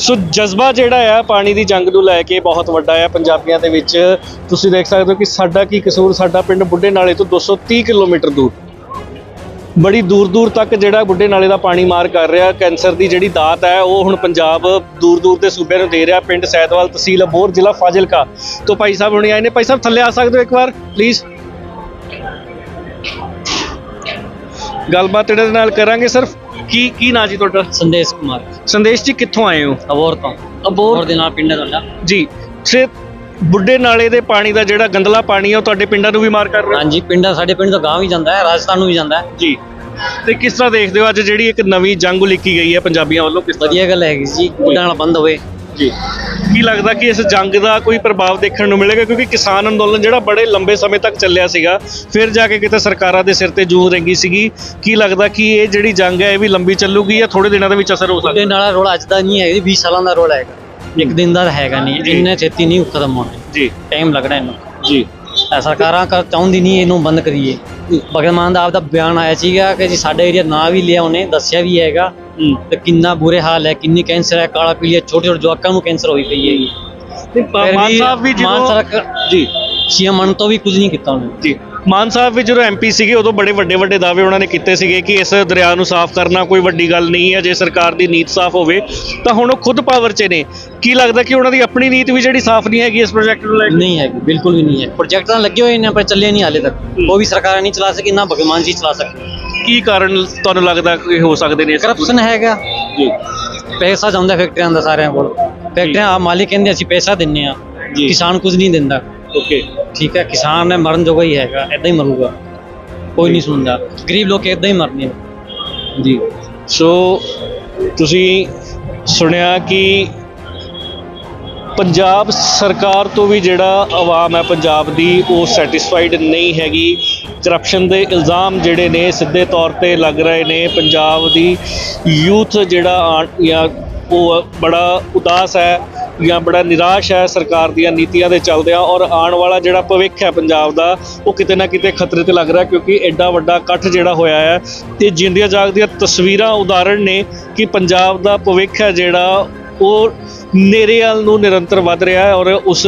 ਸੋ ਜਜ਼ਬਾ ਜਿਹੜਾ ਆ, ਪਾਣੀ ਦੀ ਜੰਗ ਨੂੰ ਲੈ ਕੇ ਬਹੁਤ ਵੱਡਾ ਆ। ਪੰਜਾਬੀਆਂ ਦੇ ਵਿੱਚ ਤੁਸੀਂ ਦੇਖ ਸਕਦੇ ਹੋ ਕਿ ਸਾਡਾ ਕੀ ਕਸੂਰ, ਸਾਡਾ ਪਿੰਡ ਬੁੱਢੇ ਨਾਲੇ ਤੋਂ 230 ਕਿਲੋਮੀਟਰ ਦੂਰ। ਬੜੀ ਦੂਰ ਦੂਰ ਤੱਕ ਜਿਹੜਾ ਬੁੱਢੇ ਨਾਲੇ ਦਾ ਪਾਣੀ ਮਾਰ ਕਰ ਰਿਹਾ, ਕੈਂਸਰ ਦੀ ਜਿਹੜੀ ਦਾਤ ਹੈ ਉਹ ਹੁਣ ਪੰਜਾਬ ਦੂਰ ਦੂਰ ਦੇ ਸੂਬਿਆਂ ਨੂੰ ਦੇ ਰਿਹਾ, ਪਿੰਡ ਸੈਦਵਾਲ ਤਹਿਸੀਲ ਅਬੋਰ ਜ਼ਿਲ੍ਹਾ ਫਾਜ਼ਿਲਕਾ। ਤੋਂ ਭਾਈ ਸਾਹਿਬ ਹੁਣੇ ਆਏ ਨੇ। ਭਾਈ ਸਾਹਿਬ, ਥੱਲੇ ਆ ਸਕਦੇ ਹੋ ਇੱਕ ਵਾਰ ਪਲੀਜ਼ ਗੱਲਬਾਤ ਇਹਨਾਂ ਦੇ ਨਾਲ ਕਰਾਂਗੇ ਸਰ ਕੀ ਕੀ ਨਾਂ ਜੀ ਤੁਹਾਡਾ? ਸੰਦੇਸ਼ ਕੁਮਾਰ। ਸੰਦੇਸ਼ ਜੀ ਕਿੱਥੋਂ ਆਏ ਹੋ? ਅਬੋਰ ਤੋਂ। ਅਬੋਰ ਦੇ ਨਾਲ ਪਿੰਡ ਤੁਹਾਡਾ। ਜੀ। ਸੇ ਬੁੱਢੇ ਨਾਲੇ ਦੇ ਪਾਣੀ ਦਾ ਜਿਹੜਾ ਗੰਦਲਾ ਪਾਣੀ ਹੈ ਉਹ ਤੁਹਾਡੇ ਪਿੰਡਾਂ ਨੂੰ ਵੀ ਮਾਰ ਕਰ ਰਿਹਾ? ਹਾਂਜੀ ਪਿੰਡ ਸਾਡੇ ਪਿੰਡ ਤੋਂ ਗਾਂਵ ਵੀ ਜਾਂਦਾ ਹੈ ਰਾਜਸਥਾਨ ਨੂੰ ਵੀ ਜਾਂਦਾ ਹੈ। ਜੀ। ਤੇ ਕਿਸ ਤਰ੍ਹਾਂ ਦੇਖਦੇ ਹੋ ਅੱਜ ਜਿਹੜੀ ਇੱਕ ਨਵੀਂ ਜੰਗ ਉਲੀਕੀ ਗਈ ਹੈ ਪੰਜਾਬੀਆਂ ਵੱਲੋਂ? ਕਿਸ ਤਰ੍ਹਾਂ? ਵਧੀਆ ਗੱਲ ਹੈਗੀ ਜੀ ਬੁੱਢਾ ਨਾਲ ਬੰਦ ਹੋਵੇ ਜੀ। ਕੀ ਲੱਗਦਾ ਕਿ ਇਸ ਜੰਗ ਦਾ ਕੋਈ ਪ੍ਰਭਾਵ ਦੇਖਣ ਨੂੰ ਮਿਲੇਗਾ? ਕਿਉਂਕਿ ਕਿਸਾਨ ਅੰਦੋਲਨ ਜਿਹੜਾ ਬੜੇ ਲੰਬੇ ਸਮੇਂ ਤੱਕ ਚੱਲਿਆ ਸੀਗਾ ਫਿਰ ਜਾ ਕੇ ਕਿਤੇ ਸਰਕਾਰਾਂ ਦੇ ਸਿਰ ਤੇ ਜੂਨ ਰੰਗੀ ਸੀਗੀ। ਕੀ ਲੱਗਦਾ ਕਿ ਇਹ ਜਿਹੜੀ ਜੰਗ ਹੈ ਇਹ ਵੀ ਲੰਬੀ ਚੱਲੂਗੀ ਜਾਂ ਥੋੜੇ ਦਿਨਾਂ ਦੇ ਵਿੱਚ ਅਸਰ ਹੋ ਸਕਦਾ? ਬੁੱਢੇ ਨਾਲ ਰੋਲ ਅੱਜ ਦਾ ਨਹੀਂ ਹੈ ਜੀ 20 ਸਾਲਾਂ ਦਾ ਰੋਲ ਹੈਗਾ। ਇੱਕ ਦਿਨ ਦਾ ਹੈਗਾ ਨਹੀਂ ਜੀ। ਇੰਨੇ ਛੇਤੀ ਨਹੀਂ ਖਤਮ ਹੋਣਾ। ਜੀ। ਟਾਈਮ ਲੱਗਣਾ ਇਹਨੂੰ। ਜੀ। ਇਹ ਸਰਕਾਰਾਂ ਕਰ ਚਾਹੁੰਦੀ ਨਹੀਂ ਇਹਨੂੰ ਬੰਦ ਕਰੀਏ। ਭਗਤ ਮਾਨ ਦਾ ਆਪਦਾ ਬਿਆਨ ਆਇਆ ਸੀਗਾ ਕਿ ਜੀ ਸਾਡੇ ਏਰੀਆ ਨਾ ਵੀ ਲਿਆ ਉਹਨੇ ਦੱਸਿਆ ਵੀ ਹੈਗਾ। ਹੂੰ। ਤੇ ਕਿੰਨਾ ਬੁਰੇ ਹਾਲ ਹੈ ਕਿੰਨੀ ਕੈਂਸਰ ਹੈ ਕਾਲਾ ਪੀਲੀਆ ਛੋਟੇ ਛੋਟੇ ਜਵਾਕਾਂ ਨੂੰ ਕੈਂਸਰ ਹੋਈ ਪਈ ਹੈਗੀ ਤੇ ਫਿਰ ਮਾਨ ਸਾਹਿਬ ਵੀ ਮਾਨ ਜਦੋਂ ਸਰਕਾਰ ਜੀ। ਸੀਐਮ ਮਨ ਤੋਂ ਵੀ ਕੁਝ ਨਹੀਂ ਕੀਤਾ ਉਹਨੇ। ਜੀ। ਮਾਨ ਸਾਹਿਬ ਵੀ ਜਦੋਂ ਐਮਪੀ ਸੀਗੇ ਉਦੋਂ ਬੜੇ ਵੱਡੇ ਵੱਡੇ ਦਾਅਵੇ ਉਹਨਾਂ ਨੇ ਕੀਤੇ ਸੀਗੇ ਕਿ ਇਸ ਦਰਿਆ ਨੂੰ ਸਾਫ਼ ਕਰਨਾ ਕੋਈ ਵੱਡੀ ਗੱਲ ਨਹੀਂ ਹੈ ਜੇ ਸਰਕਾਰ ਦੀ ਨੀਤ ਸਾਫ਼ ਹੋਵੇ ਤਾਂ ਹੁਣ ਉਹ ਖੁਦ ਪਾਵਰ 'ਚ ਨੇ। ਕੀ ਲੱਗਦਾ ਕਿ ਉਹਨਾਂ ਦੀ ਆਪਣੀ ਨੀਤ ਵੀ ਜਿਹੜੀ ਸਾਫ਼ ਨਹੀਂ ਹੈਗੀ ਇਸ ਪ੍ਰੋਜੈਕਟ ਨੂੰ ਲੈ ਕੇ? ਨਹੀਂ ਹੈ ਬਿਲਕੁਲ ਵੀ ਨਹੀਂ ਹੈ। ਪ੍ਰੋਜੈਕਟ ਲੱਗੇ ਹੋਏ ਨੇ ਪਰ ਚੱਲੇ ਨਹੀਂ ਹਾਲੇ ਤੱਕ। ਕੋਈ ਵੀ ਸਰਕਾਰ ਨਹੀਂ ਚਲਾ ਸਕੀ ਨਾ ਭਗਵਾਨ ਜੀ ਚਲਾ ਸਕਦੇ ਕੀ ਕਾਰਨ ਤੁਹਾਨੂੰ ਲੱਗਦਾ ਕਿ ਹੋ ਸਕਦੇ ਨੇ ਕਰਪਸ਼ਨ ਹੈਗਾ। ਜੀ। ਪੈਸਾ ਜਾਂਦਾ ਫੈਕਟਰੀਆਂ ਦਾ ਸਾਰਿਆਂ ਕੋਲ। ਫੈਕਟਰੀਆਂ ਆ ਮਾਲਿਕ ਕਹਿੰਦੇ ਅਸੀਂ ਪੈਸਾ ਦਿੰਨੇ ਆ। ਕਿਸਾਨ ਕੁਝ ਨਹੀਂ ਦਿੰਦਾ। ਓਕੇ ਠੀਕ ਹੈ ਕਿਸਾਨ ਨੇ ਮਰਨ ਜੋਗਾ ਹੀ ਹੈਗਾ ਐਦਾਂ ਹੀ ਮਰੂਗਾ। ਕੋਈ ਨਹੀਂ ਸੁਣਦਾ। ਗਰੀਬ ਲੋਕ ਐਦਾਂ ਹੀ ਮਰਨੇ ਨੇ। ਜੀ। ਸੋ ਤੁਸੀਂ ਸੁਣਿਆ ਕਿ ਪੰਜਾਬ ਸਰਕਾਰ ਤੋਂ ਵੀ ਜਿਹੜਾ ਆਵਾਮ ਹੈ ਪੰਜਾਬ ਦੀ ਉਹ ਸੈਟੀਸਫਾਈਡ ਨਹੀਂ ਹੈਗੀ। ਕਰਪਸ਼ਨ ਦੇ ਇਲਜ਼ਾਮ ਜਿਹੜੇ ਨੇ ਸਿੱਧੇ ਤੌਰ ਤੇ ਲੱਗ ਰਹੇ ਨੇ। ਪੰਜਾਬ ਦੀ ਯੂਥ ਜਿਹੜਾ ਜਾਂ ਉਹ ਬੜਾ ਉਦਾਸ ਹੈ। ਜਾਂ ਬੜਾ ਨਿਰਾਸ਼ ਹੈ ਸਰਕਾਰ ਦੀਆਂ ਨੀਤੀਆਂ ਦੇ ਚੱਲਦਿਆਂ ਔਰ ਆਉਣ ਵਾਲਾ ਜਿਹੜਾ ਭਵਿੱਖ ਹੈ ਪੰਜਾਬ ਦਾ, ਉਹ ਕਿਤੇ ਨਾ ਕਿਤੇ ਖਤਰੇ ਤੇ ਲੱਗ ਰਿਹਾ ਕਿਉਂਕਿ ਐਡਾ ਵੱਡਾ ਇਕੱਠ ਜਿਹੜਾ ਹੋਇਆ ਹੈ। ਤੇ ਜਿੰਦੀਆਂ ਜਾਗਦੀਆਂ ਤਸਵੀਰਾਂ ਉਦਾਹਰਣ ਨੇ ਕਿ ਪੰਜਾਬ ਦਾ ਭਵਿੱਖ ਹੈ ਜਿਹੜਾ, ਉਹ ਨੇਰੇ ਵੱਲ ਨੂੰ ਨਿਰੰਤਰ ਵੱਧ ਰਿਹਾ ਹੈ ਔਰ ਉਸ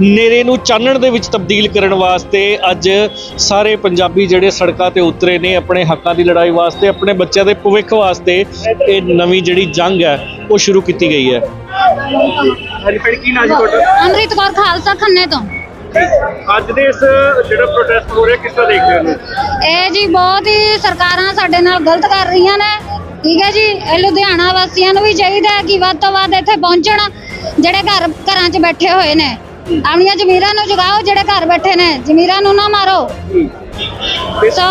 ਨੇਰੇ ਨੂੰ ਚਾਨਣ ਦੇ ਵਿੱਚ ਤਬਦੀਲ ਕਰਨ ਵਾਸਤੇ ਅੱਜ ਸਾਰੇ ਪੰਜਾਬੀ ਜਿਹੜੇ ਸੜਕਾਂ ਤੇ ਉਤਰੇ ਨੇ ਆਪਣੇ ਹੱਕਾਂ ਦੀ ਲੜਾਈ ਵਾਸਤੇ ਆਪਣੇ ਬੱਚਿਆਂ ਦੇ ਭਵਿੱਖ ਵਾਸਤੇ ਇਹ ਨਵੀਂ ਜਿਹੜੀ ਜੰਗ ਹੈ ਉਹ ਸ਼ੁਰੂ ਕੀਤੀ ਗਈ ਹੈ। ਹਾਂਜੀ ਫਿਰ ਕੀ ਨਾਮ ਤੁਹਾਡਾ? ਅੰਮ੍ਰਿਤ ਕੌਰ ਖਾਲਸਾ ਖੰਨੇ ਤੋਂ। ਅੱਜ ਦੇ ਇਸ ਜਿਹੜਾ ਪ੍ਰੋਟੈਸਟ ਹੋ ਰਿਹਾ ਕਿਸ ਤਰ੍ਹਾਂ ਦੇਖਦੇ ਹੋ ਇਹ ਜੀ ਬਹੁਤ ਹੀ ਸਰਕਾਰਾਂ ਸਾਡੇ ਨਾਲ ਗਲਤ ਕਰ ਰਹੀਆਂ ਨੇ। ਠੀਕ ਹੈ ਜੀ ਇਹ ਲੁਧਿਆਣਾ ਵਾਸੀਆਂ ਨੂੰ ਵੀ ਚਾਹੀਦਾ ਹੈ ਕਿ ਵੱਧ ਤੋਂ ਵੱਧ ਇੱਥੇ ਪਹੁੰਚਣ ਜਿਹੜੇ ਘਰ ਘਰਾਂ 'ਚ ਬੈਠੇ ਹੋਏ ਨੇ। ਆਪਣੀਆਂ ਜ਼ਮੀਰਾਂ ਨੂੰ ਜਗਾਓ ਜਿਹੜੇ ਘਰ ਬੈਠੇ ਨੇ। ਜ਼ਮੀਰਾਂ ਨੂੰ ਨਾ ਮਾਰੋ। ਸੋ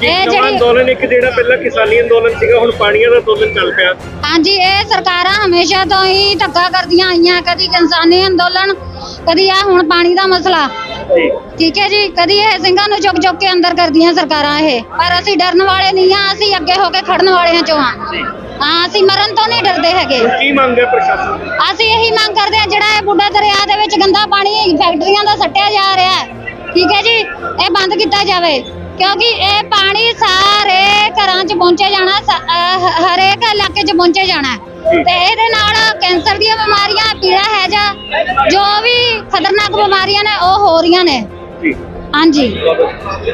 ਇਹ ਨਵਾਂ ਜਿਹੜੀ ਅੰਦੋਲਨ ਇੱਕ ਜਿਹੜਾ ਪਹਿਲਾਂ ਕਿਸਾਨੀ ਅੰਦੋਲਨ ਸੀਗਾ ਹੁਣ ਪਾਣੀਆਂ ਦਾ ਅੰਦੋਲਨ ਚੱਲ ਪਿਆ। ਹਾਂਜੀ ਇਹ ਸਰਕਾਰਾਂ ਹਮੇਸ਼ਾ ਤੋਂ ਹੀ ਧੱਕਾ ਕਰਦੀਆਂ ਆਈਆਂ ਕਦੀ ਕਿਸਾਨੀ ਅੰਦੋਲਨ ਕਦੀ ਆ ਹੁਣ ਪਾਣੀ ਦਾ ਮਸਲਾ। ਜੀ। ਠੀਕ ਹੈ ਜੀ ਕਦੀ ਇਹ ਸਿੰਘਾਂ ਨੂੰ ਚੁੱਕ ਚੁੱਕ ਕੇ ਅੰਦਰ ਕਰਦੀਆਂ ਸਰਕਾਰਾਂ ਇਹ। ਪਰ ਅਸੀਂ ਡਰਨ ਵਾਲੇ ਨਹੀਂ ਆ ਅਸੀਂ ਅੱਗੇ ਹੋ ਕੇ ਖੜਨ ਵਾਲਿਆਂ ਚੋਂ ਆ ਹਾਂ ਅਸੀਂ ਮਰਨ ਤੋਂ ਨਹੀਂ ਡਰਦੇ ਹੈਗੇ। ਕੀ ਮੰਗ ਹੈ ਪ੍ਰਸ਼ਾਸਨ ਅਸੀਂ ਇਹੀ ਮੰਗ ਕਰਦੇ ਆ ਜਿਹੜਾ ਇਹ ਬੁੱਢਾ ਦਰਿਆ ਦੇ ਵਿੱਚ ਗੰਦਾ ਪਾਣੀ ਫੈਕਟਰੀਆਂ ਦਾ ਸੱਟਿਆ ਜਾ ਰਿਹਾ ਹੈ ਠੀਕ ਹੈ ਜੀ ਇਹ ਬੰਦ ਕੀਤਾ ਜਾਵੇ। ਕਿਉਂਕਿ ਇਹ ਪਾਣੀ ਸਾਰੇ ਘਰਾਂ 'ਚ ਪਹੁੰਚੇ ਜਾਣਾ, ਸ- ਅਹ, ਹ- ਹਰੇਕ ਇਲਾਕੇ 'ਚ ਪਹੁੰਚੇ ਜਾਣਾ ਹੈ। ਤੇ ਇਹਦੇ ਨਾਲ ਕੈਂਸਰ ਦੀਆਂ ਬਿਮਾਰੀਆਂ, ਪੀੜਾ ਹੈਜਾ, ਜੋ ਵੀ ਖਤਰਨਾਕ ਬਿਮਾਰੀਆਂ ਨੇ, ਉਹ ਹੋ ਰਹੀਆਂ ਨੇ ਜੀ ਹਾਂਜੀ।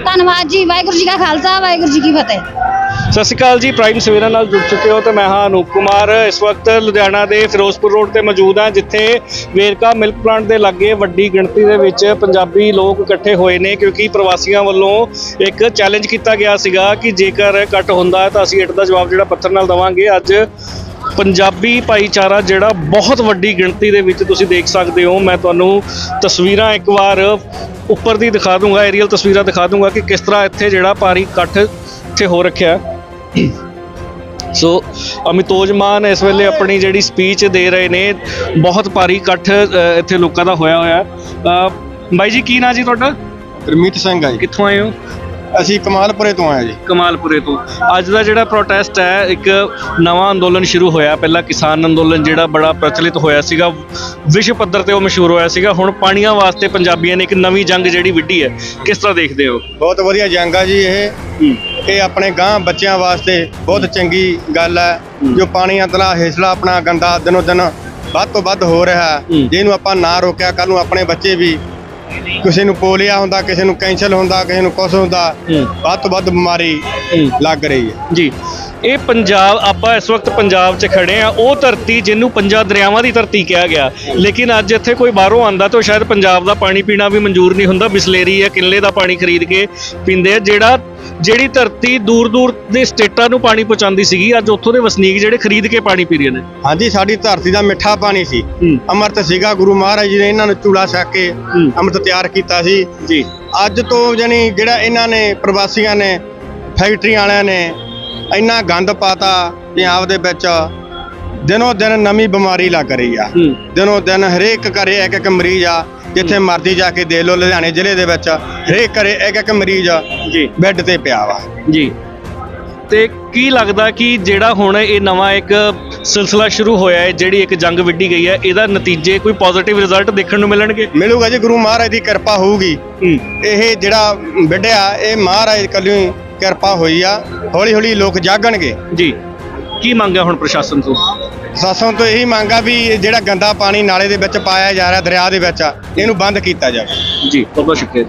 ਧੰਨਵਾਦ ਜੀ, ਵਾਹਿਗੁਰੂ ਜੀ ਕਾ ਖਾਲਸਾ, ਵਾਹਿਗੁਰੂ ਜੀ ਕੀ ਫਤਿਹ। ਸਤਿ ਸ਼੍ਰੀ ਅਕਾਲ ਜੀ, ਪ੍ਰਾਈਮ ਸਵੇਰਾ ਨਾਲ ਜੁੜ ਚੁੱਕੇ ਹੋ ਤੇ ਮੈਂ ਹਾਂ ਅਨੂਪ ਕੁਮਾਰ। ਇਸ ਵਕਤ ਲੁਧਿਆਣਾ ਦੇ ਫਿਰੋਜ਼ਪੁਰ ਰੋਡ ਤੇ ਮੌਜੂਦ ਹਾਂ, ਜਿੱਥੇ ਵੇਰਕਾ ਮਿਲਕ ਪਲਾਂਟ ਦੇ ਲਾਗੇ ਵੱਡੀ ਗਿਣਤੀ ਦੇ ਵਿੱਚ ਪੰਜਾਬੀ ਲੋਕ ਇਕੱਠੇ ਹੋਏ ਨੇ, ਕਿਉਂਕਿ ਪ੍ਰਵਾਸੀਆਂ ਵੱਲੋਂ ਇੱਕ ਚੈਲੰਜ ਕੀਤਾ ਗਿਆ ਸੀਗਾ ਕਿ ਜੇਕਰ ਕੱਟ ਹੁੰਦਾ ਤਾਂ ਅਸੀਂ ਇੱਟ ਦਾ ਜਵਾਬ ਜਿਹੜਾ ਪੱਥਰ ਨਾਲ ਦਵਾਂਗੇ। ਅੱਜ ਪੰਜਾਬੀ ਭਾਈਚਾਰਾ ਜਿਹੜਾ ਬਹੁਤ ਵੱਡੀ ਗਿਣਤੀ ਦੇ ਵਿੱਚ ਤੁਸੀਂ ਦੇਖ ਸਕਦੇ ਹੋ। ਮੈਂ ਤੁਹਾਨੂੰ ਤਸਵੀਰਾਂ ਇੱਕ ਵਾਰ ਉੱਪਰ ਦੀ ਦਿਖਾ ਦੂੰਗਾ ਏਰੀਅਲ ਤਸਵੀਰਾਂ ਦਿਖਾ ਦੂੰਗਾ ਕਿ ਕਿਸ ਤਰ੍ਹਾਂ ਇੱਥੇ ਜਿਹੜਾ ਭਾਰੀ ਇਕੱਠ ਇੱਥੇ ਹੋ ਰੱਖਿਆ। ਸੋ ਅਮਿਤੋਜ ਮਾਨ ਇਸ ਵੇਲੇ ਆਪਣੀ ਜਿਹੜੀ ਸਪੀਚ ਦੇ ਰਹੇ ਨੇ ਬਹੁਤ ਭਾਰੀ ਇਕੱਠ ਇੱਥੇ ਲੋਕਾਂ ਦਾ ਹੋਇਆ ਹੋਇਆ। ਬਾਈ ਜੀ ਕੀ ਨਾਂ ਜੀ ਤੁਹਾਡਾ? ਗੁਰਮੀਤ ਸਿੰਘ ਆ ਜੀ। ਕਿੱਥੋਂ ਆਏ ਹੋ? ਅਸੀਂ ਕਮਾਲਪੁਰੇ ਤੋਂ ਆਏ ਜੀ। ਕਮਾਲਪੁਰੇ ਤੋਂ। ਅੱਜ ਦਾ ਜਿਹੜਾ ਪ੍ਰੋਟੈਸਟ ਹੈ ਇੱਕ ਨਵਾਂ ਅੰਦੋਲਨ ਸ਼ੁਰੂ ਹੋਇਆ। ਪਹਿਲਾਂ ਕਿਸਾਨ ਅੰਦੋਲਨ ਜਿਹੜਾ ਬੜਾ ਪ੍ਰਚਲਿਤ ਹੋਇਆ ਸੀਗਾ ਵਿਸ਼ਵ ਪੱਧਰ ਤੇ ਉਹ ਮਸ਼ਹੂਰ ਹੋਇਆ ਸੀਗਾ। ਹੁਣ ਪਾਣੀਆਂ ਵਾਸਤੇ ਪੰਜਾਬੀਆਂ ਨੇ ਇੱਕ ਨਵੀਂ ਜੰਗ ਜਿਹੜੀ ਵਿੱਢੀ ਹੈ। ਕਿਸ ਤਰ੍ਹਾਂ ਦੇਖਦੇ ਹੋ? ਬਹੁਤ ਵਧੀਆ ਜੰਗ ਆ ਜੀ ਇਹ। ਇਹ ਆਪਣੇ ਗਾਂ ਬੱਚਿਆਂ ਵਾਸਤੇ ਬਹੁਤ ਚੰਗੀ ਗੱਲ ਹੈ। ਜੋ ਪਾਣੀ ਅੰਦਲਾ ਹੇਸਲਾ ਆਪਣਾ ਗੰਦਾ ਦਿਨੋ ਦਿਨ ਵੱਧ ਤੋਂ ਵੱਧ ਹੋ ਰਿਹਾ ਹੈ। ਹੂੰ। ਜੇ ਇਹਨੂੰ ਆਪਾਂ ਨਾ ਰੋਕਿਆ ਕੱਲ ਨੂੰ ਆਪਣੇ ਬੱਚੇ ਵੀ ਕਿਸੇ ਨੂੰ ਪੋਲੀਆ ਹੁੰਦਾ ਕਿਸੇ ਨੂੰ ਕੈਂਸਰ ਹੁੰਦਾ ਕਿਸੇ ਨੂੰ ਕੁਛ ਹੁੰਦਾ ਹੂੰ। ਵੱਧ ਤੋਂ ਵੱਧ ਬਿਮਾਰੀ ਹੂੰ। ਲੱਗ ਰਹੀ ਹੈ। ਜੀ। ਇਹ ਪੰਜਾਬ ਆਪਾਂ ਇਸ ਵਕਤ ਪੰਜਾਬ 'ਚ ਖੜੇ ਆ ਉਹ ਧਰਤੀ ਜਿਹਨੂੰ ਪੰਜਾਂ ਦਰਿਆਵਾਂ ਦੀ ਧਰਤੀ ਕਿਹਾ ਗਿਆ। ਲੇਕਿਨ ਅੱਜ ਇੱਥੇ ਕੋਈ ਬਾਹਰੋਂ ਆਂਦਾ ਤਾਂ ਸ਼ਾਇਦ ਪੰਜਾਬ ਦਾ ਪਾਣੀ ਪੀਣਾ ਵੀ ਮਨਜ਼ੂਰ ਨਹੀਂ ਹੁੰਦਾ। ਬਿਸਲੇਰੀ ਜਾਂ ਕਿੱਲੇ ਦਾ ਪਾਣੀ ਖਰੀਦ ਕੇ ਪੀਂਦੇ ਆ ਜਿਹੜਾ ਜਿਹੜੀ ਧਰਤੀ ਦੂਰ ਦੂਰ ਦੇ ਸਟੇਟਾਂ ਨੂੰ ਪਾਣੀ ਪਹੁੰਚਾਉਂਦੀ ਸੀਗੀ ਅੱਜ ਉੱਥੋਂ ਦੇ ਵਸਨੀਕ ਜਿਹੜੇ ਖਰੀਦ ਕੇ ਪਾਣੀ ਪੀ ਰਹੇ ਨੇ। ਹਾਂਜੀ ਸਾਡੀ ਧਰਤੀ ਦਾ ਮਿੱਠਾ ਪਾਣੀ ਸੀ। ਹੂੰ। ਅੰਮ੍ਰਿਤ ਸੀਗਾ ਗੁਰੂ ਮਹਾਰਾਜ ਜੀ ਨੇ ਇਹਨਾਂ ਨੂੰ ਚੂੜਾ ਛਕ ਕੇ ਹੂੰ। ਅੰਮ੍ਰਿਤ ਤਿਆਰ ਕੀਤਾ ਸੀ। ਜੀ। ਅੱਜ ਤੋਂ ਜਾਨੀ ਜਿਹੜਾ ਇਹਨਾਂ ਨੇ ਪ੍ਰਵਾਸੀਆਂ ਨੇ ਫੈਕਟਰੀਆਂ ਵਾਲਿਆਂ ਨੇ ਇੰਨਾ ਗੰਦ ਪਾਤਾ ਪੰਜਾਬ ਦੇ ਵਿੱਚ ਦਿਨੋ ਦਿਨ ਨਵੀਂ ਬਿਮਾਰੀ ਲੱਗ ਰਹੀ ਆ। ਹੂੰ। ਦਿਨੋ ਦਿਨ ਹਰੇਕ ਘਰੇ ਇੱਕ ਇੱਕ ਮਰੀਜ਼ ਆ। ਜਿੱਥੇ ਮਰਜ਼ੀ ਜਾ ਕੇ ਦੇ ਲਓ ਲੁਧਿਆਣੇ ਜ਼ਿਲ੍ਹੇ ਦੇ ਵਿੱਚ ਹਰੇਕ ਘਰੇ ਇੱਕ ਇੱਕ ਮਰੀਜ਼ ਜੀ। ਬੈੱਡ ਤੇ ਪਿਆ ਵਾ। ਜੀ। ਤੇ ਕੀ ਲੱਗਦਾ ਕਿ ਜਿਹੜਾ ਹੁਣ ਇਹ ਨਵਾਂ ਇੱਕ ਸਿਲਸਿਲਾ ਸ਼ੁਰੂ ਹੋਇਆ ਹੈ ਜਿਹੜੀ ਇੱਕ ਜੰਗ ਵਿੱਢੀ ਗਈ ਹੈ ਇਹਦਾ ਨਤੀਜੇ ਕੋਈ ਪੋਜ਼ਿਟਿਵ ਰਿਜ਼ਲਟ ਦੇਖਣ ਨੂੰ ਮਿਲਣਗੇ? ਮਿਲੂਗਾ ਜੀ ਗੁਰੂ ਮਹਾਰਾਜ ਦੀ ਕਿਰਪਾ ਹੋਊਗੀ। ਇਹ ਜਿਹੜਾ ਵਿੱਢਿਆ ਇਹ ਮਹਾਰਾਜ ਕੱਲਿਓ ਹੀ ਕਿਰਪਾ ਹੋਈ ਆ ਹੌਲੀ ਹੌਲੀ ਲੋਕ ਜਾਗਣਗੇ। ਜੀ। ਕੀ ਮੰਗ ਹੈ ਹੁਣ ਪ੍ਰਸ਼ਾਸਨ ਤੋਂ? ਸਾਸੋਂ ਤੋਂ ਇਹੀ ਮੰਗ ਆ ਵੀ ਜਿਹੜਾ ਗੰਦਾ ਪਾਣੀ ਨਾਲੇ ਦੇ ਵਿੱਚ ਪਾਇਆ ਜਾ ਰਿਹਾ, ਦਰਿਆ ਦੇ ਵਿੱਚ ਇਹਨੂੰ ਬੰਦ ਕੀਤਾ ਜਾਵੇ। ਜੀ, ਬਹੁਤ ਬਹੁਤ ਸ਼ੁਕਰੀਆ